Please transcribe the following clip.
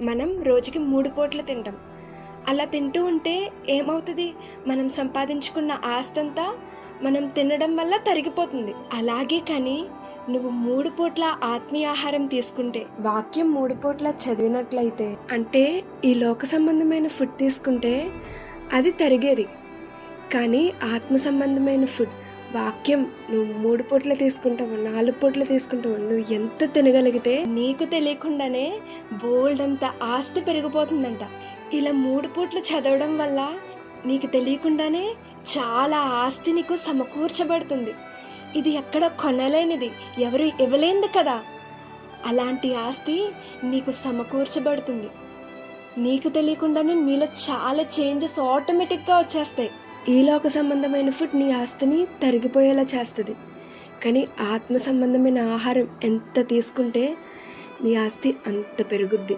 మనం రోజుకి మూడు పూటలు తింటాం. అలా తింటూ ఉంటే ఏమవుతుంది? మనం సంపాదించుకున్న ఆస్తంతా మనం తినడం వల్ల తరిగిపోతుంది. అలాగే కానీ నువ్వు మూడు పూట్ల ఆత్మీయ ఆహారం తీసుకుంటే వాక్యం మూడు పూట్ల చదివినట్లయితే అంటే ఈ లోక సంబంధమైన ఫుడ్ తీసుకుంటే అది తరిగేది. కానీ ఆత్మ సంబంధమైన ఫుడ్ వాక్యం నువ్వు మూడు పూట్ల తీసుకుంటావు నాలుగు పూట్ల తీసుకుంటావు నువ్వు ఎంత తినగలిగితే నీకు తెలియకుండానే బోల్డ్ అంత ఆస్తి పెరిగిపోతుందంట. ఇలా మూడు పూట్లు చదవడం వల్ల నీకు తెలియకుండానే చాలా ఆస్తి నీకు సమకూర్చబడుతుంది. ఇది ఎక్కడ కొనలేనిది ఎవరు ఇవ్వలేంది కదా. అలాంటి ఆస్తి నీకు సమకూర్చబడుతుంది. నీకు తెలియకుండానే నీలో చాలా చేంజెస్ ఆటోమేటిక్గా వచ్చేస్తాయి. ఈలోక సంబంధమైన ఫుడ్ నీ ఆస్తిని తరిగిపోయేలా చేస్తుంది. కానీ ఆత్మ సంబంధమైన ఆహారం ఎంత తీసుకుంటే నీ ఆస్తి అంత పెరుగుద్ది.